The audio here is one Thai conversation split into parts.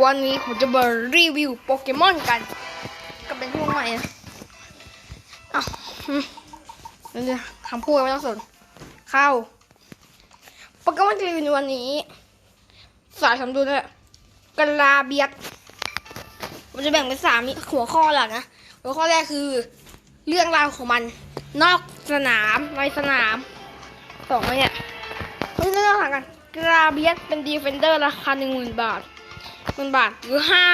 วันนี้ผมจะมารีวิวโปเกมอนกัน ก็เป็นพวกใหม่นะอ้าวเดี๋ยวๆคำพูดไม่ต้องสน เข้า โปเกมอนที่รีวิวในวันนี้ สายสมดุลเนี่ยกาลาเบียดมันจะแบ่งเป็นสามหัวข้อหลักนะ หัวข้อแรกคือ เรื่องราวของมัน นอกสนามในสนามสองเนี่ยเรื่องราวต่างกันกราเบียสเป็นดีเฟนเดอร์ราคาหนึ่งหมื่นบาท มื่นบาทหรือห้า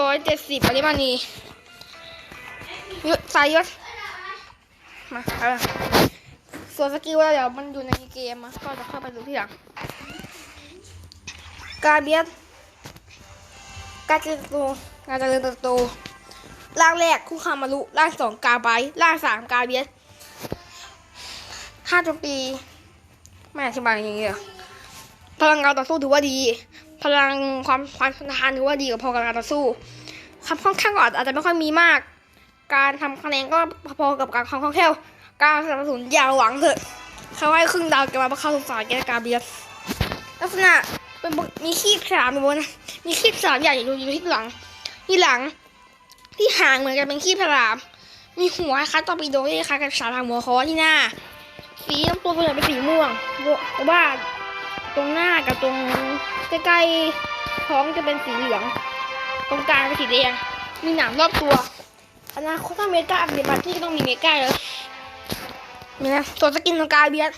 ร้อยเจ็ดสิบปริมาณียศสายยศมาเอาส่วนสกิลแล้วเดี๋ยวมันอยู่ในเกมก็จะเข้าไปดูที่หลังกราเบียสการเจริญเติบโตการเจริญเติบโตร่างแรกคู่คามารุร่างสองกาไบร่างสามกาเบียสค่าโจมตีไม่อธิบายอย่างเงี้ยพลังการต่อสู้ถือว่าดี พลังความความทานถือว่าดีกับพอกับการต่อสู้ความค่อนข้างก็อาจอาจจะไม่ค่อยมีมาก การทำคะแนนก็พอๆกับการความคล่องแคล่วการสนับสนุนยาวหวังเถอะเขาให้ครึ่งดาวแกมาเพราะเขาสงสารแกกาเบียสลักษณะเป็นมีขี้สามอยู่บนมีขี้สามใหญ่อยู่อยู่ที่หลังที่หลัง ที่หางเหมือนกันเป็นขี้พราม มีหัวคล้ายตอปิโดที่คล้ายกับสาทางหัวคอที่หน้าสีน้ำตัวส่วนใหญ่เป็นสีม่วงแต่ว่า ตรงหน้ากับตรงใกล้ๆท้องจะเป็นสีเหลือง ตรงกลางเป็นสีแดง มีหนามรอบตัวอนาคตถ้าเมกาอัปเดตมาที่ก็ต้องมีเมกาเลยนี่นะส่วสกินของกายเบียส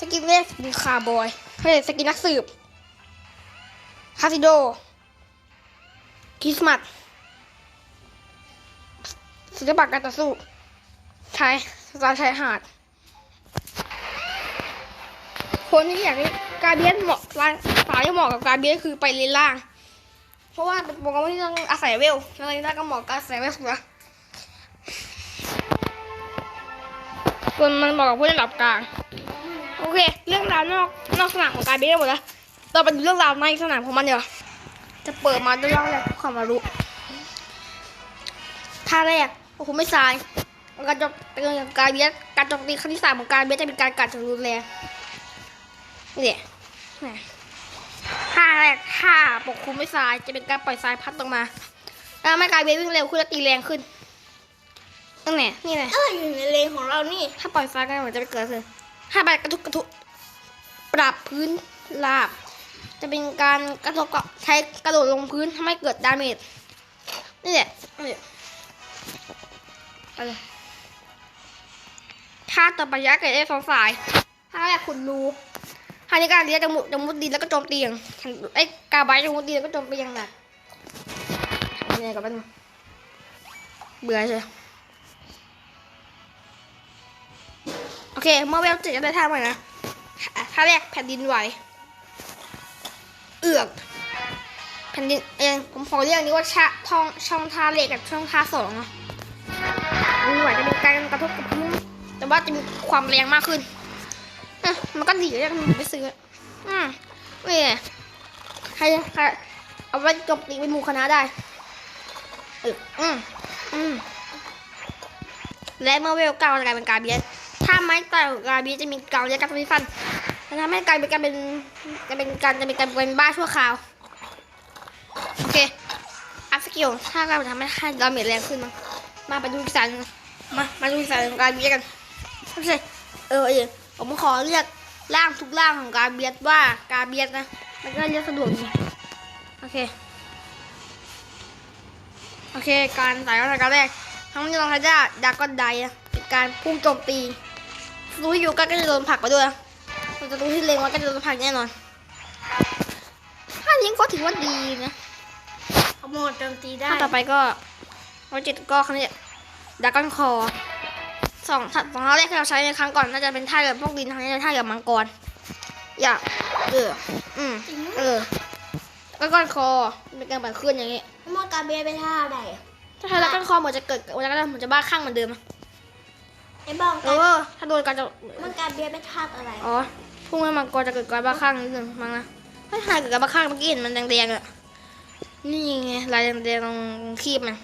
สกินแรกเป็นคาร์บอยเฮ้ยสกินนักสืบคาสิโดคริสต์มาสศิลปะการต่อสู้ชายสไตล์ชายหาด คนที่อยากให้การเบียนเหมาะสายที่เหมาะกับการเบียนคือไปเลนล่าง เพราะว่าเป็นโปรแกรมที่ต้องอาศัยเวลแล้วเลนล่างก็เหมาะกับอาศัยเวลสุดละส่วนมันเหมาะกับผู้เล่นระดับกลาง โอเค เรื่องราวนอกนอกสนามของการเบียนหมดแล้วเราไปดูเรื่องราวในสนามของมันเดี๋ยวจะเปิดมาด้วยเรื่องแรกความรู้ท่าแรกโอ้โหไม่สายการจบเป็นการเบียดการจมตีครั้งที่สามของการเบียดจะเป็นการกัดจนรุนแรง นี่แหละนี่ท่าแรกท่าปกคลุมไม่สายจะเป็นการปล่อยสายพัดลงมาแล้วไม่การเบียดวิ่งเร็วขึ้นและตีแรงขึ้นนั่นแหละนี่แหละเอออยู่ในเลนของเรานี่ ถ้าปล่อยสายกันเหมือนจะไปเกิดเลยถ้าไปกระทุกกระทุกปรับพื้นราบ จะเป็นการกระทบกับใช้กระโดดลงพื้นทำให้เกิดดาเมจนี่แหละนี่แหละไปเลยถ้าต่อไปยักษ์เกิดได้สองสายถ้าแรกขุดรู ถ้าในการเรียจะมุดจะมุดดินแล้วก็โจมตีอย่างไอ้กาไบจะมุดดินแล้วก็โจมตีอย่างหนักยังไงกับมันเบื่อใช่โอเคเมื่อเวลเจ็ดจะได้ท่าใหม่นะท่าแรกแผ่นดินไหวเอือกแผ่นดินเองผมขอเรียกนี้ว่าชะท่องช่องท่าเหล็กกับช่องท่าสองนะไม่ไหวจะเป็นการกระทบกับพื้นแต่ว่าจะมีความแรงมากขึ้น มันก็ดีแล้วมันไม่ซื้ออืมนี่ไงใครใครเอาไว้จบตีเป็นหมู่คณะได้เอออืมอืมและเมื่อเวลเก้ากลายเป็นกาเบียถ้าไม้ต่อยของกาเบียจะมีเการเรียกการที่ฟันแต่ถ้าไม่กลายเป็นการเป็นจะเป็นการจะเป็นการเป็นบ้าชั่วคราวโอเคอัพสกิลถ้าเราทำให้ค่าดาเมจแรงขึ้นมั้งมาไปดูอีกสายหนึ่งมามาดูอีกสายของการเบียกันไม่ใช่เออเออ ผมขอเรียกร่างทุกร่างของการเบียดว่าการเบียดนะมันก็เรียกสะดวกดีโอเค โอเค การสายการแรกทั้งนี้เราใช้ได้ดากอนไดอะเป็นการพุ่งโจมตีศัตรูที่อยู่ใกล้ก็จะโดนผลักไปด้วยศัตรูที่เล็งไว้ก็จะโดนผลักแน่นอนถ้านี้ก็ถือว่าดีนะเอาโหมดโจมตีได้ถ้าต่อไปก็ร้อยเจ็ดก็ครั้งนี้ดากอนคอ สองสองท่าแรกที่เราใช้ในครั้งก่อนน่าจะเป็นท่ากับพวกดินครั้งนี้จะท่ากับมังกร อย่าเอออืมเออดากอนคอเป็นการปั่นขึ้นอย่างนี้โหมดการเบียร์ไปท่าใดถ้าใช้ดากอนคอเหมือนจะเกิดเหมือนจะเหมือนจะบ้าคลั่งเหมือนเดิมอะไอ้บ้องเอการอถ้าโดนการจะมันการเบียร์ไปท่าอะไรอ๋อพุ่งให้มังกรจะเกิดการบ้าคลั่งนิดนึงมั้งนะถ้าหายเกิดการบ้าคลั่งเมื่อกี้เห็นมันแดงๆอะนี่ไงลายแดงๆตรงคีบมัน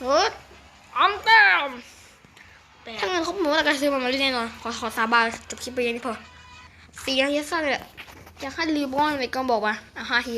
เฮ้ยอัมเต็มแต่ถ้าเงินครบหมดแล้วก็ซื้อมามาเล่นแน่นอน ขอขอสาบานจบคลิปไปยังนี้พอสียังเยอะสั้นเลยอะอยากให้รีบอนอะไรก็บอกมาอะห้าที